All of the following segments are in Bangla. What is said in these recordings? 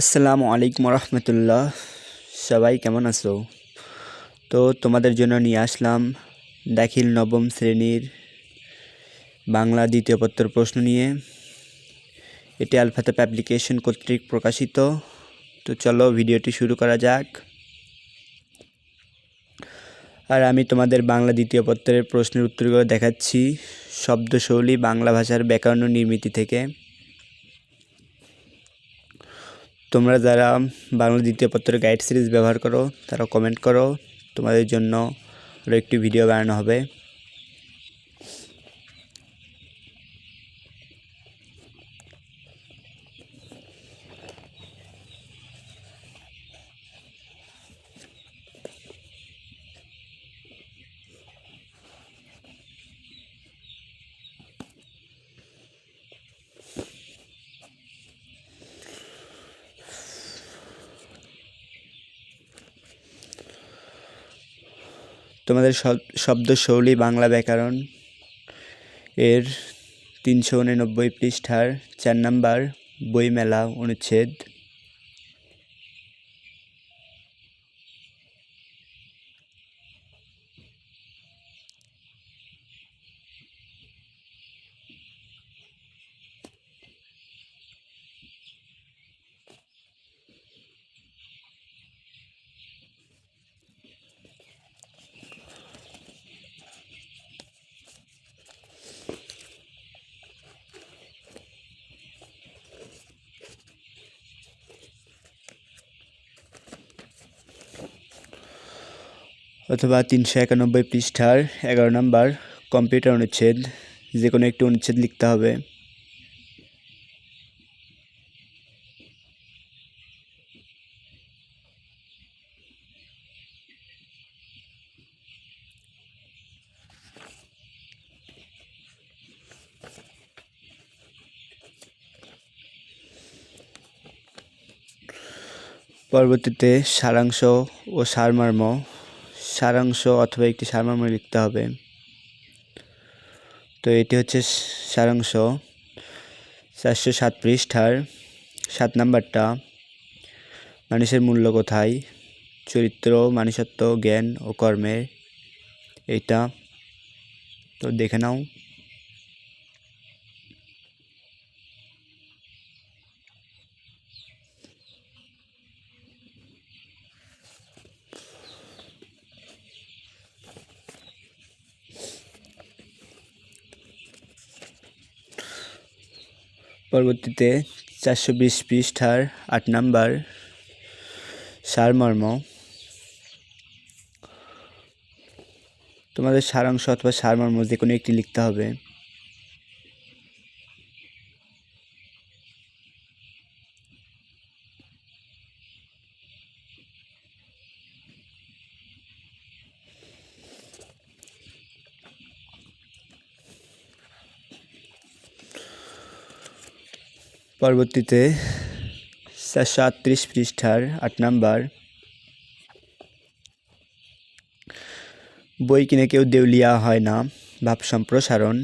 আসসালামু আলাইকুম রহমতুল্লাহ। সবাই কেমন আছো? তো তোমাদের জন্য নিয়ে আসলাম দাখিল নবম শ্রেণির বাংলা দ্বিতীয় পত্র প্রশ্ন নিয়ে। এটি আলফাতেপ অ্যাপ্লিকেশন কর্তৃক প্রকাশিত। তো চলো ভিডিওটি শুরু করা যাক। আর আমি তোমাদের বাংলা দ্বিতীয় পত্রের প্রশ্নের উত্তরগুলো দেখাচ্ছি। শব্দশৈলী বাংলা ভাষার ব্যাকরণ নির্মিতি থেকে। তোমরা যারা বাংলা দ্বিতীয় পত্রের গাইড সিরিজ ব্যবহার করো, তারা কমেন্ট করো। তোমাদের জন্য আরও একটি ভিডিও বানানো হবে। তোমাদের শব- শব্দশৈলী বাংলা ব্যাকরণ এর তিনশো উননব্বই পৃষ্ঠার চার নাম্বার বইমেলা অনুচ্ছেদ। অথবা তিনশো একানব্বই পৃষ্ঠার এগারো নম্বর কম্পিউটার অনুচ্ছেদ যে কোনো একটি অনুচ্ছেদ লিখতে হবে। পরবর্তীতে সারাংশ ও সারমর্ম সারাংশ অথবা একটি সারমর্ম লিখতে হবে। তো এটি হচ্ছে সারাংশ। চারশো সাত পৃষ্ঠার সাত নাম্বারটা। মানুষের মূল্য কোথায়? চরিত্র, মানুষত্ব, জ্ঞান ও কর্মের। এইটা। তো দেখে নাও। পরবর্তীতে চারশো বিশ পৃষ্ঠার আট নাম্বার সারমর্ম। তোমাদের সারাংশ অথবা সারমর্ম যে কোনো একটি লিখতে হবে। পরবর্তীতে চারশো আটত্রিশ পৃষ্ঠার আট নাম্বার। বই কিনে কেউ দেউলিয়া হয় না ভাব সম্প্রসারণ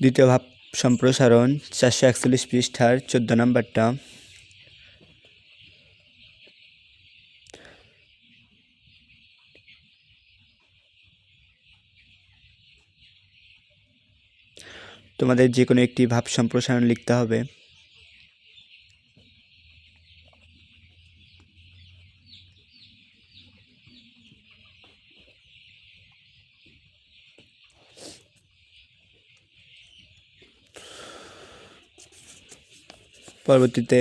দ্বিতীয় ভাব সম্প্রসারণ, চারশো একচল্লিশ পৃষ্ঠার চোদ্দ নম্বরটা। তোমাদের যে কোনো একটি ভাব সম্প্রসারণ লিখতে হবে। পরবর্তীতে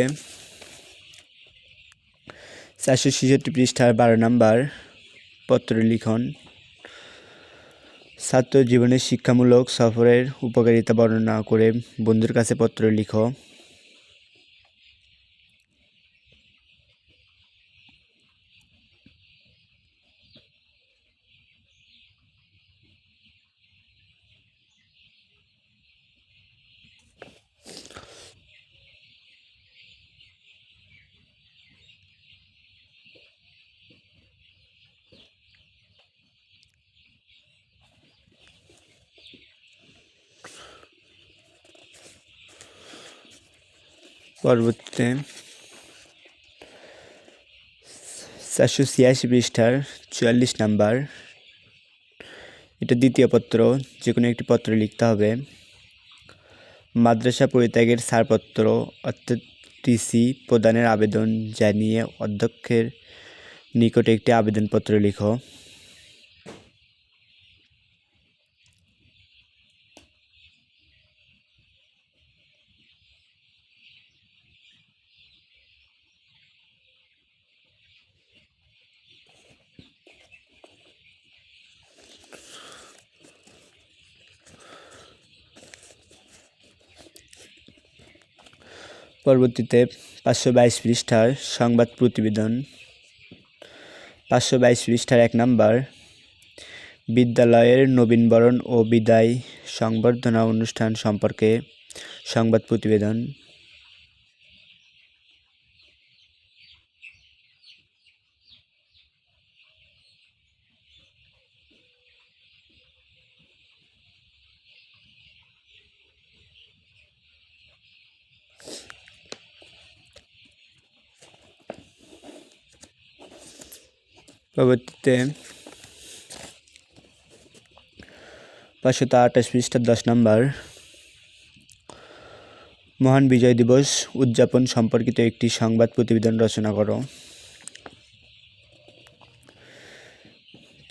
চারশো ছেষট্টি পৃষ্ঠার বারো নাম্বার পত্র লিখন ছাত্র জীবনের শিক্ষামূলক সফরের উপকারিতা বর্ণনা করে বন্ধুর কাছে পত্র লিখো। পরবর্তীতে চারশো ছিয়াশি পৃষ্ঠার চুয়াল্লিশ নাম্বার। এটা দ্বিতীয় পত্র যে কোনো একটি পত্র লিখতে হবে। মাদ্রাসা পরিত্যাগের ছাড়পত্র, অর্থাৎ টিসি, প্রদানের আবেদন জানিয়ে অধ্যক্ষের নিকটে একটি আবেদনপত্র লিখো। পরবর্তীতে পাঁচশো বাইশ পৃষ্ঠার সংবাদ প্রতিবেদন। পাঁচশো বাইশ পৃষ্ঠার এক নম্বর, বিদ্যালয়ের নবীনবরণ ও বিদায় সংবর্ধনা অনুষ্ঠান সম্পর্কে সংবাদ প্রতিবেদন। পরবর্তীতে পাঁচশো তা আঠাশ পৃষ্ঠার দশ নম্বর। মহান বিজয় দিবস উদযাপন সম্পর্কিত একটি সংবাদ প্রতিবেদন রচনা করো।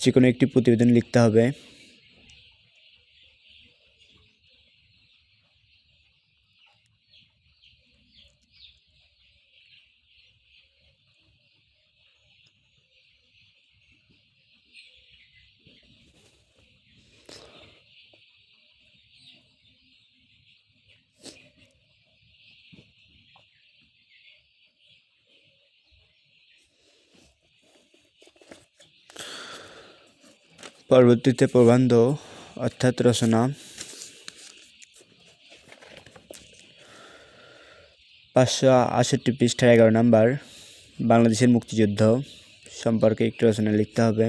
যে কোনো একটি প্রতিবেদন লিখতে হবে। পরবর্তীতে প্রবন্ধ, অর্থাৎ রচনা। পাঁচশো আষট্টি পৃষ্ঠার এগারো নম্বর, বাংলাদেশের মুক্তিযুদ্ধ সম্পর্কে একটি রচনা লিখতে হবে।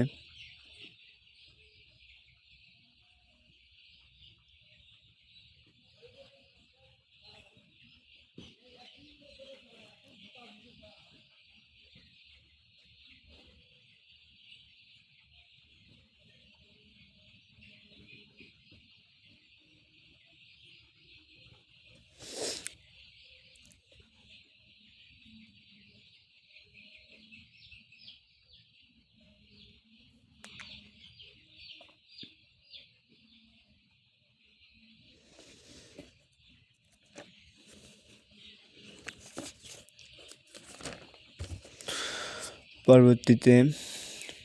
পরবর্তীতে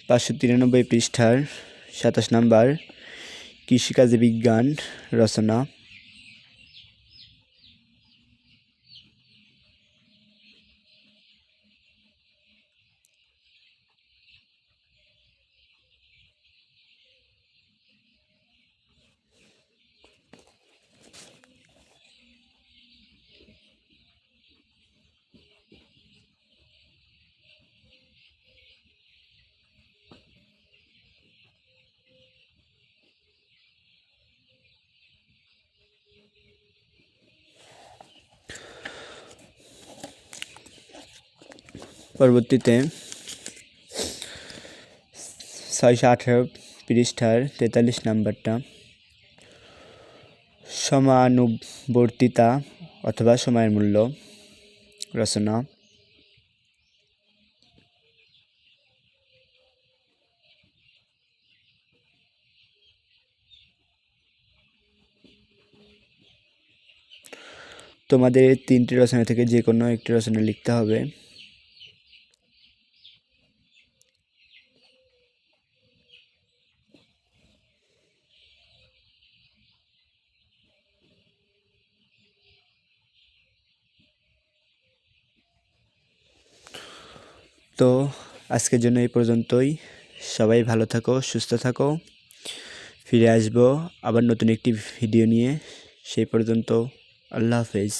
পাঁচশো তিরানব্বই পৃষ্ঠার সাতাশ নাম্বার কৃষিকাজে বিজ্ঞান রচনা। পরবর্তীতে ছয়শো আঠারো পৃষ্ঠার তেতাল্লিশ নাম্বারটা সমানুবর্তিতা অথবা সময়ের মূল্য রচনা। তোমাদের তিনটি রচনা থেকে যে কোনো একটি রচনা লিখতে হবে। তো আজকের জন্য এই পর্যন্তই। সবাই ভালো থাকো, সুস্থ থাকো। ফিরে আসব আবার নতুন একটি ভিডিও নিয়ে। সেই পর্যন্ত আল্লাহ হাফেজ।